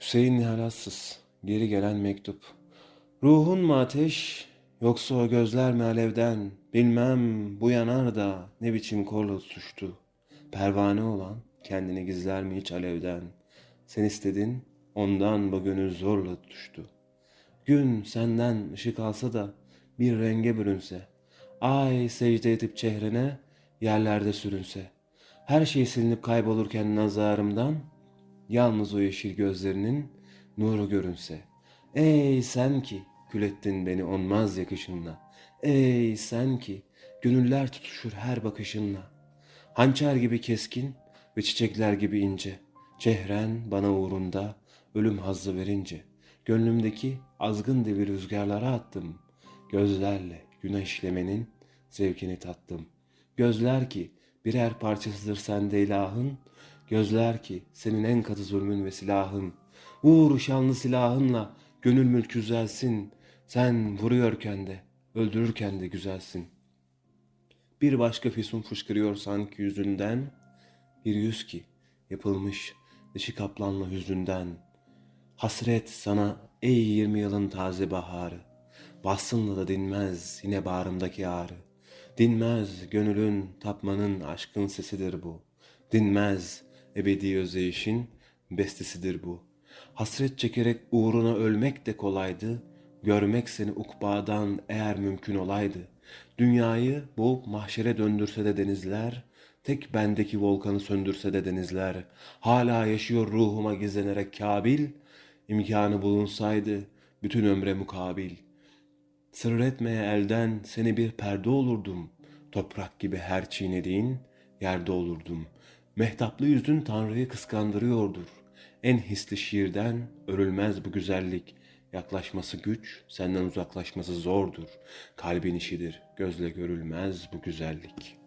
Hüseyin Nihalatsız, geri gelen mektup. Ruhun mu ateş, yoksa o gözler mi alevden? Bilmem bu yanar da ne biçim korla tutuştu. Pervane olan kendini gizler mi hiç alevden? Sen istedin, ondan bu zorla tutuştu. Gün senden ışık alsa da bir renge bürünse, ay secde edip çehrene yerlerde sürünse, her şey silinip kaybolurken nazarımdan, yalnız o yeşil gözlerinin nuru görünse. Ey sen ki kül beni onmaz yakışınla, ey sen ki gönüller tutuşur her bakışınla. Hançer gibi keskin ve çiçekler gibi ince, çehren bana uğrunda ölüm hazzı verince, gönlümdeki azgın dibi rüzgarlara attım. Gözlerle güneşlemenin zevkini tattım. Gözler ki birer parçasıdır sende ilahın, gözler ki senin en katı zulmün ve silahın. Vur şanlı silahınla gönül mülk güzelsin, sen vuruyorken de öldürürken de güzelsin. Bir başka füsun fışkırıyor sanki yüzünden, bir yüz ki yapılmış dişi kaplanla hüzünden. Hasret sana ey yirmi yılın taze baharı, bassınla da dinmez yine bağrımdaki ağrı. Dinmez gönülün tapmanın aşkın sesidir bu. Dinmez ebedi özleyişin bestesidir bu. Hasret çekerek uğruna ölmek de kolaydı. Görmek seni ukbadan eğer mümkün olaydı. Dünyayı bu mahşere döndürse de denizler, tek bendeki volkanı söndürse de denizler, hala yaşıyor ruhuma gizlenerek Kabil, imkanı bulunsaydı bütün ömre mukabil. Sır etmeye elden seni bir perde olurdum. Toprak gibi her çiğnediğin yerde olurdum. Mehtaplı yüzün Tanrı'yı kıskandırıyordur. En hisli şiirden örülmez bu güzellik. Yaklaşması güç, senden uzaklaşması zordur. Kalbin işidir, gözle görülmez bu güzellik.''